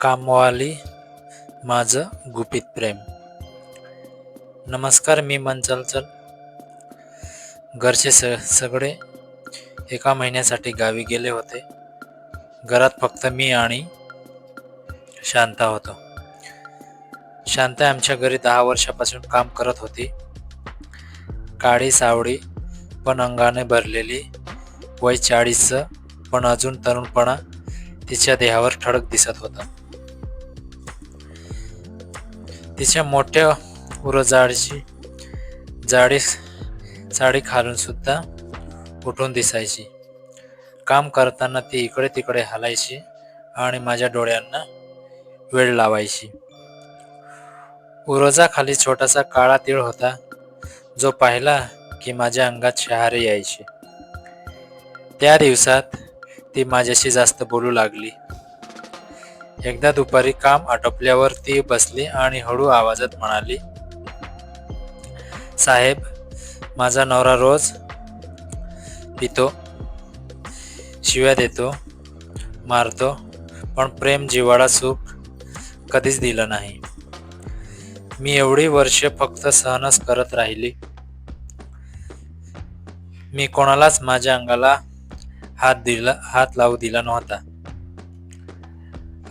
कामवाली माझं गुपित प्रेम. नमस्कार मी मनचलचल घरचे स सगळे एका महिन्यासाठी गावी गेले होते. घरात फक्त मी आणि शांता होतो. शांता आमच्या घरी दहा वर्षापासून काम करत होती. काळी सावळी पण अंगाने भरलेली वय चाळीसचं पण अजून तरुणपणा तिच्या देहावर ठळक दिसत होता. तिच्या मोठ्या उरजाडीची जाडी साडी खालून सुद्धा उठून दिसायची. काम करताना ती इकडे तिकडे हलायची आणि माझ्या डोळ्यांना वेळ लावायची. उरोजाखाली छोटासा काळा तीळ होता जो पाहिला की माझ्या अंगात शहारे यायचे. त्या दिवसात ती माझ्याशी जास्त बोलू लागली. एकदा दुपारी काम आटोपल्यावर ती बसली आणि हळू आवाजात म्हणाली साहेब माझा नवरा रोज पितो शिव्या देतो मारतो पण प्रेम जिवाळा सुख कधीच दिलं नाही. मी एवढी वर्ष फक्त सहनच करत राहिली. मी कोणालाच माझ्या अंगाला हात दिला हात लावू दिला नव्हता.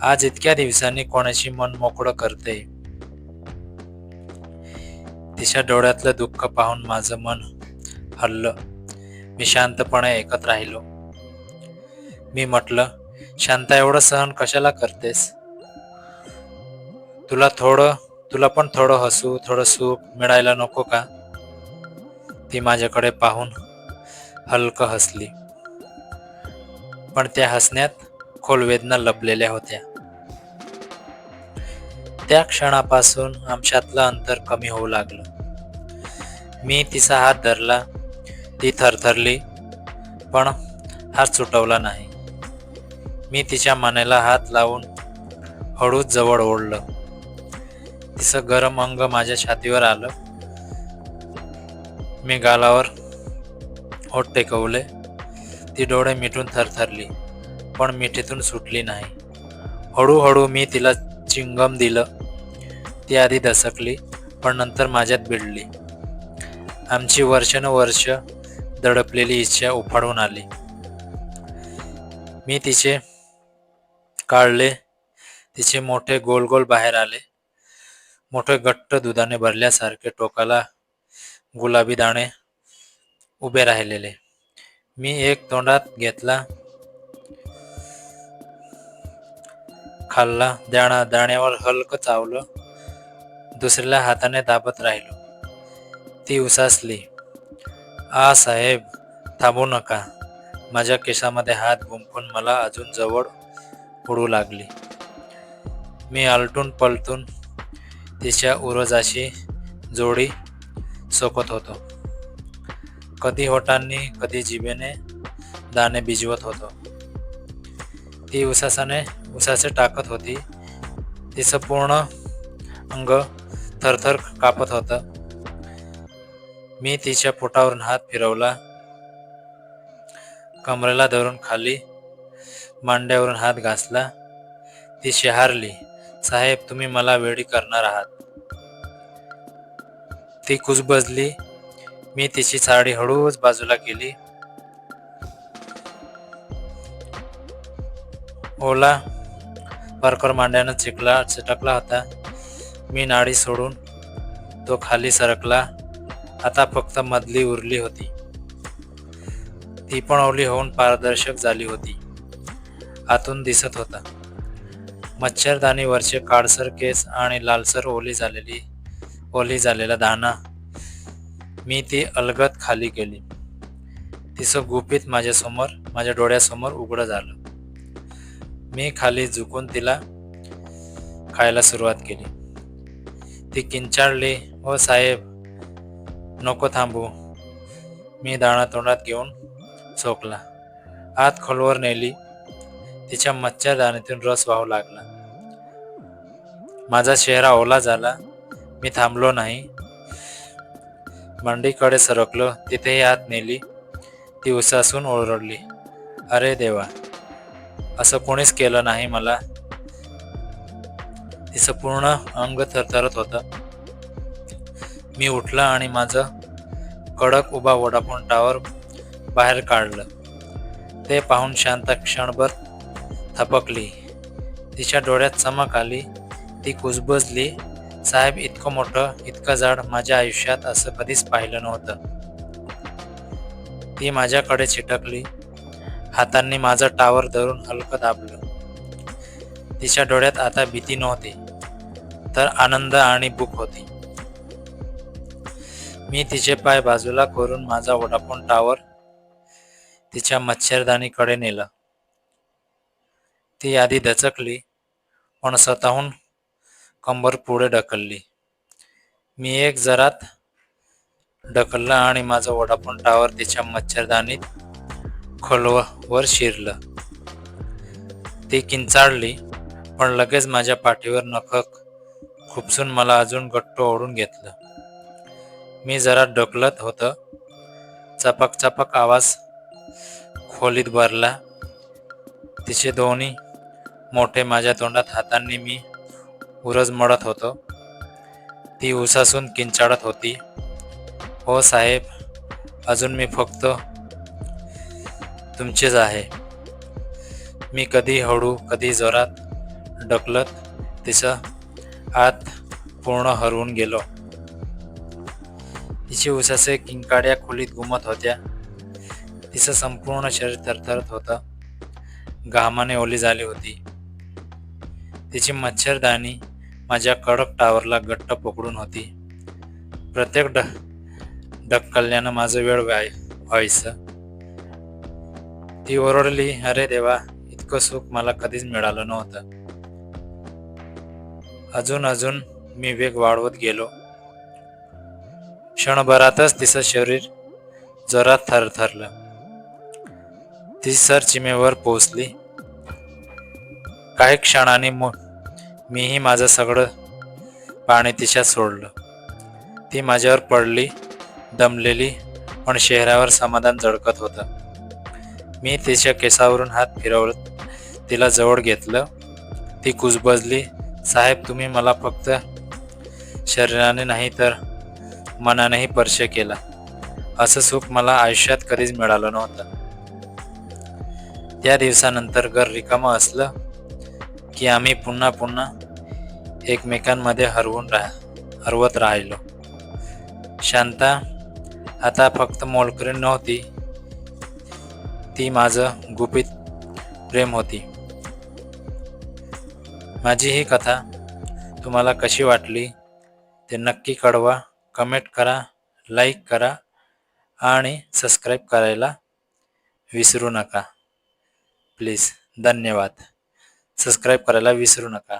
आज इतक्या दिवसांनी कोणाशी मन मोकळं करते? तिच्या डोळ्यातलं दुःख पाहून माझं मन हल्लं. मी शांतपणे ऐकत राहिलो. मी म्हटलं शांता एवढं सहन कशाला करतेस? तुला थोडं तुला पण थोडं हसू थोडं सुख मिळायला नको का? ती माझ्याकडे पाहून हलकं हसली. पण त्या हसण्यात खोल वेदना लपलेल्या होत्या. त्या क्षणापासून आमच्यातलं अंतर कमी होऊ लागलं. मी तिचा हात धरला ती थरथरली पण हात सुटवला नाही. मी तिच्या मनाला हात लावून हळूच जवळ ओढलं. तिचं गरम अंग माझ्या छातीवर आलं. मी गालावर ओठ टेकवले. ती डोळे मिटून थरथरली. पण मिठीतून सुटली नाही. हळूहळू मी तिला चिंगम दिलं. ती आधी दसकली पण नंतर माझ्यात भिडली. आमची वर्षानुवर्ष दडपलेली इच्छा उफाडून आली. मी तिचे काढले तिचे मोठे गोल गोल बाहेर आले. मोठे घट्ट दुधाने भरल्यासारखे टोकाला गुलाबी दाणे उभे राहिलेले. मी एक तोंडात घेतला खाल्ला दाणा दाण्यावर हलकं चावलं. दुसऱ्या हाताने दाबत राहिलो. ती उसासली. आ साहेब थांबू नका. माझ्या केसामध्ये हात गुंफून मला अजून जवळ उडू लागली. मी आलटून पलटून तिच्या उरजाशी जोडी सोकत होतो. कधी होटांनी कधी जिभेने दाणे भिजवत होतो. ती उसासाने उसासे टाकत होती. तिचं पूर्ण अंग थरथर कापत होतं. मी तिच्या पोटावरून हात फिरवला. कमरेला धरून खाली मांड्यावरून हात घासला. ती शहारली साहेब तुम्ही मला वेडी करणार आहात. ती कुजबजली. मी तिची साडी हळूच बाजूला केली. ओला परकर मांड्यानं चिकला चिटकला होता. मी नाडी सोडून तो खाली सरकला. आता फक्त मधली उरली होती. ती पण ओली होऊन पारदर्शक झाली होती. आतून दिसत होता. मच्छरदाणीवरचे काळसर केस आणि लालसर ओली झालेली ओली झालेला दाणा मी ती अलगत खाली केली. तिचं गुपित माझ्यासमोर माझ्या डोळ्यासमोर उघडं झालं. मी खाली झुकून तिला खायला सुरुवात केली. ती किंचाळली हो साहेब नको थांबू. मी दाणा तोंडात घेऊन चोकला आत खोलवर नेली. तिच्या मच्छरदाणीतून रस वाहू लागला. माझा चेहरा ओला झाला. मी थांबलो नाही. मांडीकडे सरकलो. तिथेही आत नेली. ती उसासून ओरडली. अरे देवा असं कोणीच केलं नाही मला. तिचं पूर्ण अंग थरथरत होतं. मी उठला आणि माझं कडक उभा वोडाफोन टावर बाहेर काढलं. ते पाहून शांत क्षणभर थपकली. तिच्या डोळ्यात चमक आली. ती कुजबजली साहेब इतकं मोठं इतकं जाड माझ्या आयुष्यात असं कधीच पाहिलं नव्हतं. ती माझ्याकडे चिटकली. हातांनी माझं टावर धरून हलकं दाबलं. तिच्या डोळ्यात आता भीती नव्हती तर आनंद आणि भूक होती. मी तिचे पाय बाजूला करून माझा वोडाफोन टावर तिच्या मच्छरदानीकडे नेला. ती आधी दचकली पण स्वतःहून कंबर पुढे ढकलली. मी एक जरात ढकलला आणि माझं वोडाफोन टावर तिच्या मच्छरदानीत खोलवर शिरलं. ती किंचाळली पण लगेच माझ्या पाठीवर नखक. खुपसून मला अजून गट्ट ओढून घेतलं. मी जरा ढकलत होतं. चपक चपक आवाज खोलीत भरला. तिचे दोन्ही मोठे माझ्या तोंडात हातांनी मी उरज मडत होतो. ती उसासून किंचाळत होती. हो साहेब अजून मी फक्त. तुमचेच आहे. मी कधी हळू कधी जोरात ढकलत तिचं आत पूर्ण हरवून गेलो. तिची उसाचे किंकाड्या खोलीत घुमत होत्या. तिचं संपूर्ण शरीर थरथरत होतं. घामाने ओली झाली होती. तिची मच्छरदाणी माझ्या कडक टावरला घट्ट पकडून होती. प्रत्येक ड ढक्कल्यानं माझं वेळ व्हाय व्हायचं. ती ओरडली अरे देवा इतकं सुख मला कधीच मिळालं नव्हतं. अजून अजून मी वेग वाढवत गेलो. क्षणभरातच तिचं शरीर जोरात थरथरलं. ती सर चिमेवर पोचली काही क्षणाने मीही माझं सगळं पाणी तिच्यात सोडलं. ती माझ्यावर पडली दमलेली पण शहरावर समाधान झळकत होतं. मी तिच्या केसावरून हात फिरवत तिला जवळ घेतलं. ती कुजबजली साहेब तुम्ही मला फक्त शरीराने नाही तर मनानेही स्पर्श केला. असं सुख मला आयुष्यात कधीच मिळालं नव्हतं. त्या दिवसानंतर घर रिकामं असलं की आम्ही पुन्हा पुन्हा एकमेकांमध्ये हरवून राह हरवत राहिलो. शांता आता फक्त मोलकरीण नव्हती ती माझं गुपित प्रेम होती. माझी ही कथा तुम्हाला कशी वाटली ते नक्की कळवा कमेंट करा लाईक करा आणि सबस्क्राईब करायला विसरू नका. प्लीज धन्यवाद. सबस्क्राईब करायला विसरू नका.